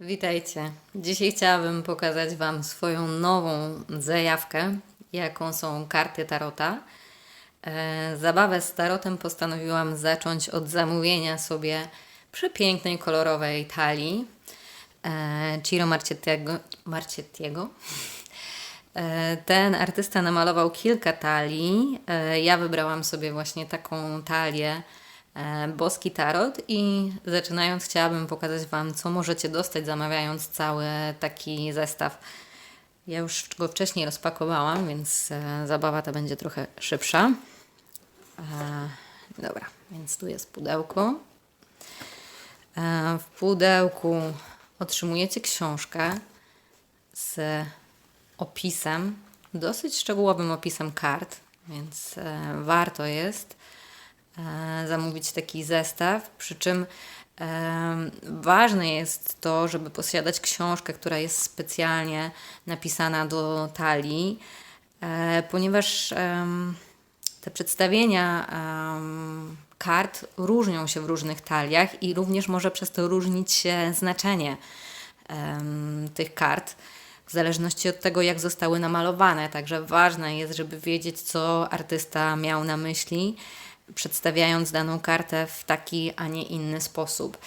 Witajcie. Dzisiaj chciałabym pokazać Wam swoją nową zajawkę, jaką są karty Tarota. E, Zabawę z Tarotem postanowiłam zacząć od zamówienia sobie przepięknej, kolorowej talii e, Ciro Marchettiego. Marchettiego. E, Ten artysta namalował kilka talii. Ja wybrałam sobie właśnie taką talię Boski Tarot i zaczynając chciałabym pokazać Wam, co możecie dostać zamawiając cały taki zestaw. Ja już go wcześniej rozpakowałam, więc e, zabawa ta będzie trochę szybsza. E, Dobra, więc tu jest pudełko. E, W pudełku otrzymujecie książkę z opisem, dosyć szczegółowym opisem kart, więc e, warto jest e, zamówić taki zestaw. Przy czym e, ważne jest to, żeby posiadać książkę, która jest specjalnie napisana do talii, e, ponieważ te przedstawienia kart różnią się w różnych taliach i również może przez to różnić się znaczenie tych kart w zależności od tego, jak zostały namalowane. Także ważne jest, żeby wiedzieć, co artysta miał na myśli, przedstawiając daną kartę w taki, a nie inny sposób.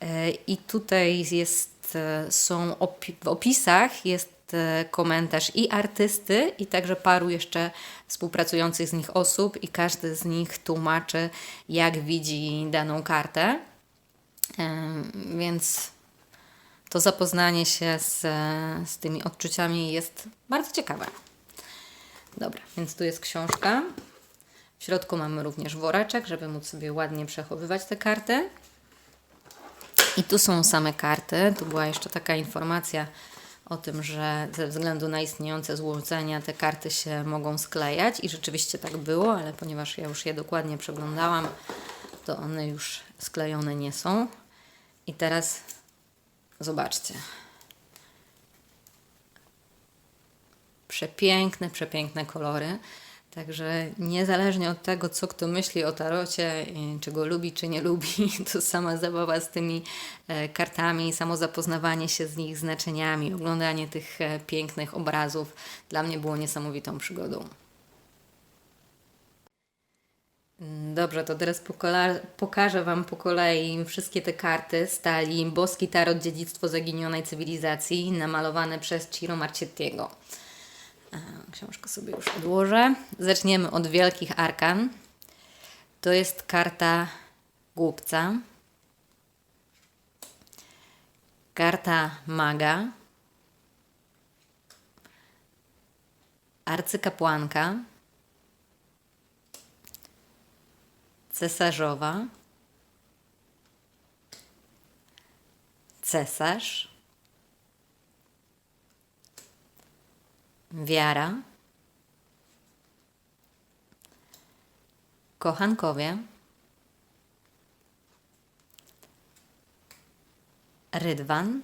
E, I tutaj jest, e, są opi- w opisach jest e, komentarz i artysty, i także paru jeszcze współpracujących z nich osób, i każdy z nich tłumaczy, jak widzi daną kartę. Więc to zapoznanie się z, z tymi odczuciami jest bardzo ciekawe. Dobra, więc tu jest książka. W środku mamy również woreczek, żeby móc sobie ładnie przechowywać te karty. I tu są same karty. Tu była jeszcze taka informacja o tym, że ze względu na istniejące złożenia te karty się mogą sklejać i rzeczywiście tak było, ale ponieważ ja już je dokładnie przeglądałam, to one już sklejone nie są. I teraz zobaczcie. Przepiękne, przepiękne kolory. Także niezależnie od tego, co kto myśli o tarocie, czy go lubi, czy nie lubi, to sama zabawa z tymi e, kartami, samo zapoznawanie się z ich znaczeniami, oglądanie tych e, pięknych obrazów dla mnie było niesamowitą przygodą. Dobrze, to teraz pokażę Wam po kolei wszystkie te karty z talii Boski Tarot Dziedzictwo Zaginionej Cywilizacji namalowane przez Ciro Marchettiego. Książkę sobie już odłożę. Zaczniemy od Wielkich Arkan. To jest karta Głupca. Karta Maga. Arcykapłanka. Cesarzowa. Cesarz. Wiara. Kochankowie. Rydwan.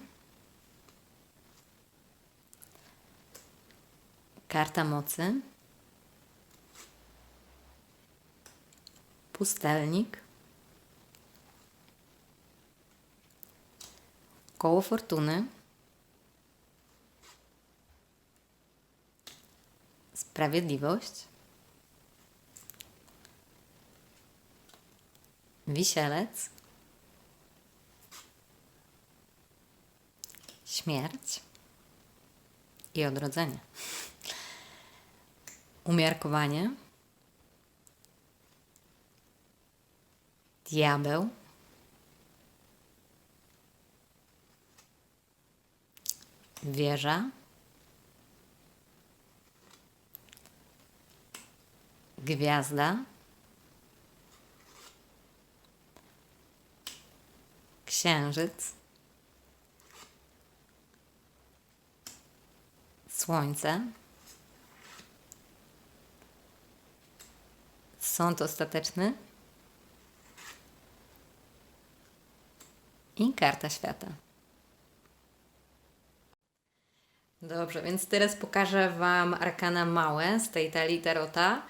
Karta mocy. Pustelnik. Koło fortuny. Sprawiedliwość. Wisielec. Śmierć i odrodzenie. Umiarkowanie. Diabeł. Wieża. Gwiazda. Księżyc. Słońce. Sąd ostateczny. I karta świata. Dobrze, więc teraz pokażę Wam arkana małe z tej talii tarota.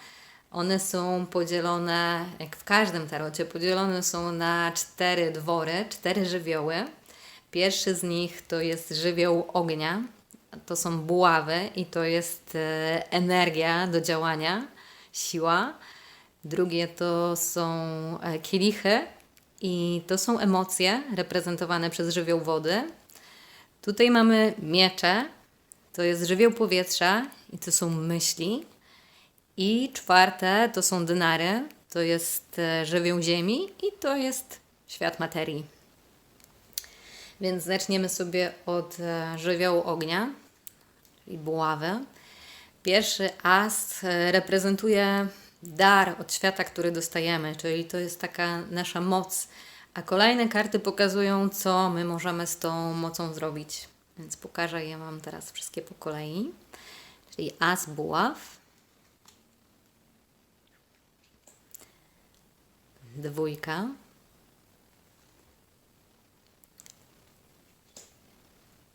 One są podzielone, jak w każdym tarocie, podzielone są na cztery dwory, cztery żywioły. Pierwszy z nich to jest żywioł ognia. To są buławy i to jest e, energia do działania, siła. Drugie to są e, kielichy i to są emocje reprezentowane przez żywioł wody. Tutaj mamy miecze, to jest żywioł powietrza i to są myśli. I czwarte to są dynary, to jest e, żywioł ziemi i to jest świat materii. Więc zaczniemy sobie od e, żywiołu ognia, czyli buławy. Pierwszy as e, reprezentuje dar od świata, który dostajemy, czyli to jest taka nasza moc, a kolejne karty pokazują, co my możemy z tą mocą zrobić. Więc pokażę je Wam teraz wszystkie po kolei. Czyli as buław, dwójka,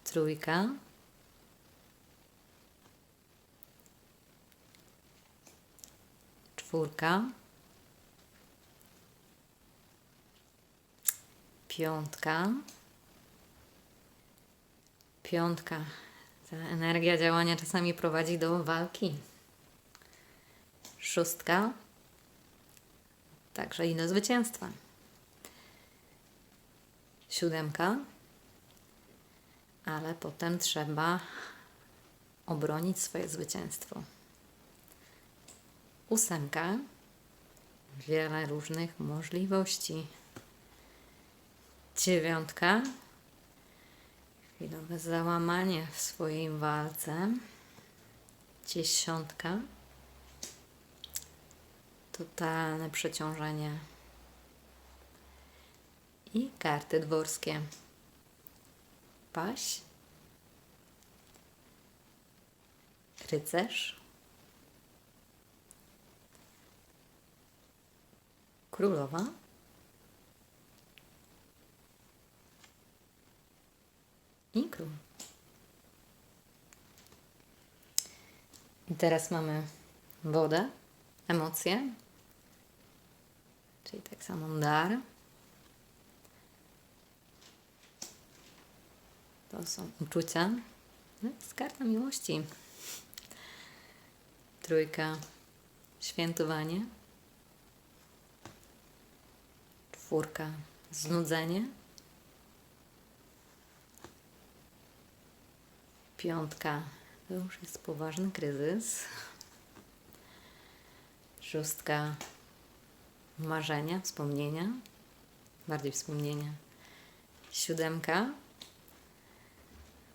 trójka, czwórka, piątka, piątka. Ta energia działania czasami prowadzi do walki. Szóstka, także i do zwycięstwa. Siódemka, ale potem trzeba obronić swoje zwycięstwo. Ósemka, wiele różnych możliwości. Dziewiątka, chwilowe załamanie w swojej walce. Dziesiątka, totalne przeciążenie. I karty dworskie. Paś, rycerz, królowa, i król. I teraz mamy wodę, emocje, czyli tak samo dar. To są uczucia. No, jest karta miłości. Trójka, świętowanie. Czwórka, znudzenie. Piątka, to już jest poważny kryzys. Szóstka, marzenia, wspomnienia. Bardziej wspomnienia. Siódemka,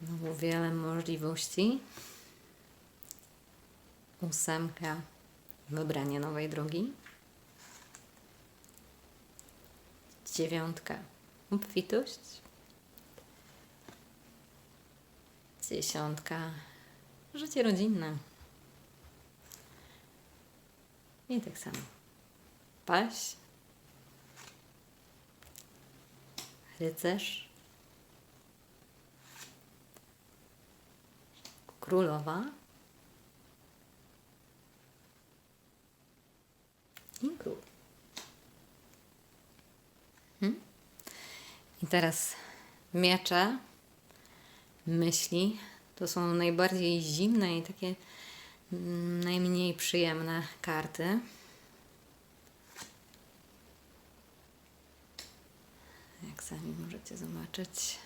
Znowu wiele możliwości. Ósemka, wybranie nowej drogi. Dziewiątka, obfitość. Dziesiątka, życie rodzinne. I tak samo. Paś, rycerz, królowa i król. Hmm? I teraz miecze, myśli, to są najbardziej zimne i takie najmniej przyjemne karty. Jak sami możecie zobaczyć.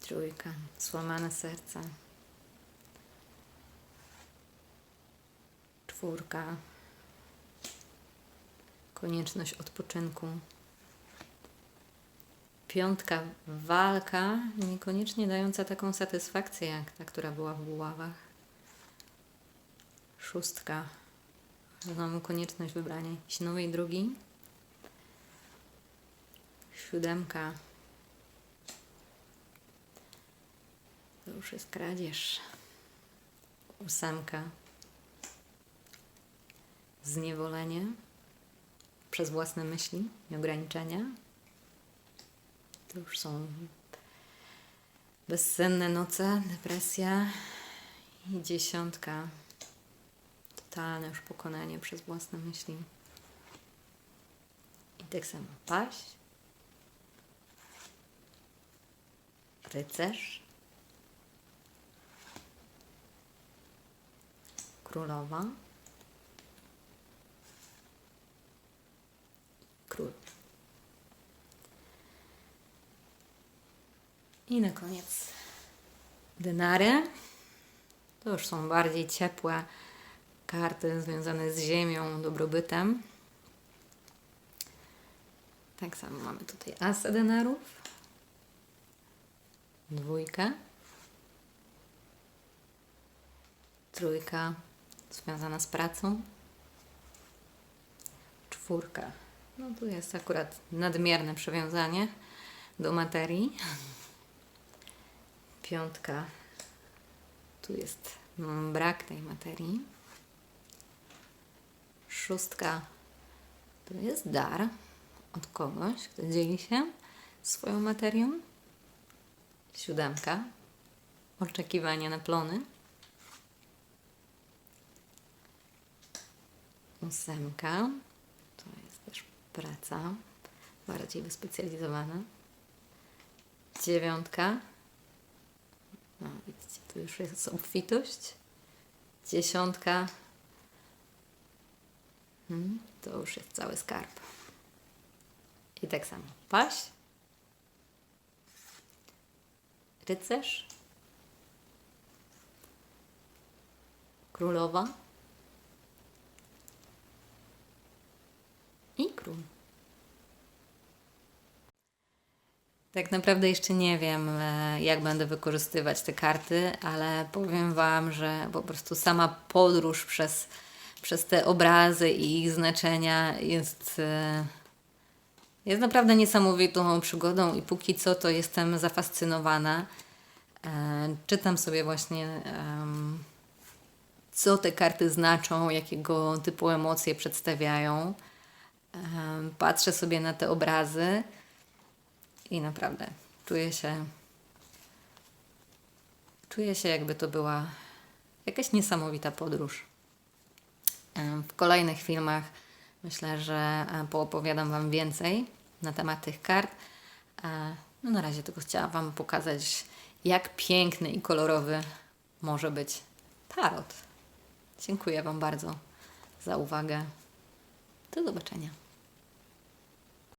Trójka, złamane serce. Czwórka, konieczność odpoczynku. Piątka, walka, niekoniecznie dająca taką satysfakcję, jak ta, która była w buławach. Szóstka, znowu konieczność wybrania jakiejś nowej drogi. Siódemka, To już jest kradzież. Ósemka. Zniewolenie przez własne myśli i ograniczenia. To już są bezsenne noce, depresja i dziesiątka. Totalne już pokonanie przez własne myśli. I tak samo paść, rycerz, królowa, król. I na koniec denary. To już są bardziej ciepłe karty związane z ziemią, dobrobytem. Tak samo mamy tutaj as denarów, dwójkę, trójka związana z pracą, czwórka. No tu jest akurat nadmierne przywiązanie do materii. Piątka. Tu jest mm, brak tej materii. Szóstka. To jest dar od kogoś, kto dzieli się swoją materią. Siódemka. Oczekiwania na plony. Ósemka. To jest też praca bardziej wyspecjalizowana. Dziewiątka. No, widzicie, tu już jest obfitość. Dziesiątka. Hmm, to już jest cały skarb. I tak samo. Paś. Rycerz. Królowa. I król. Tak naprawdę jeszcze nie wiem, e, jak będę wykorzystywać te karty, ale powiem Wam, że po prostu sama podróż przez, przez te obrazy i ich znaczenia jest, e, jest naprawdę niesamowitą przygodą i póki co to jestem zafascynowana. E, Czytam sobie właśnie, co te karty znaczą, jakiego typu emocje przedstawiają. Patrzę sobie na te obrazy. I naprawdę czuję się. Czuję się, jakby to była jakaś niesamowita podróż. W kolejnych filmach myślę, że e, poopowiadam Wam więcej na temat tych kart. E, No na razie tylko chciałam Wam pokazać, jak piękny i kolorowy może być tarot. Dziękuję Wam bardzo za uwagę. Do zobaczenia.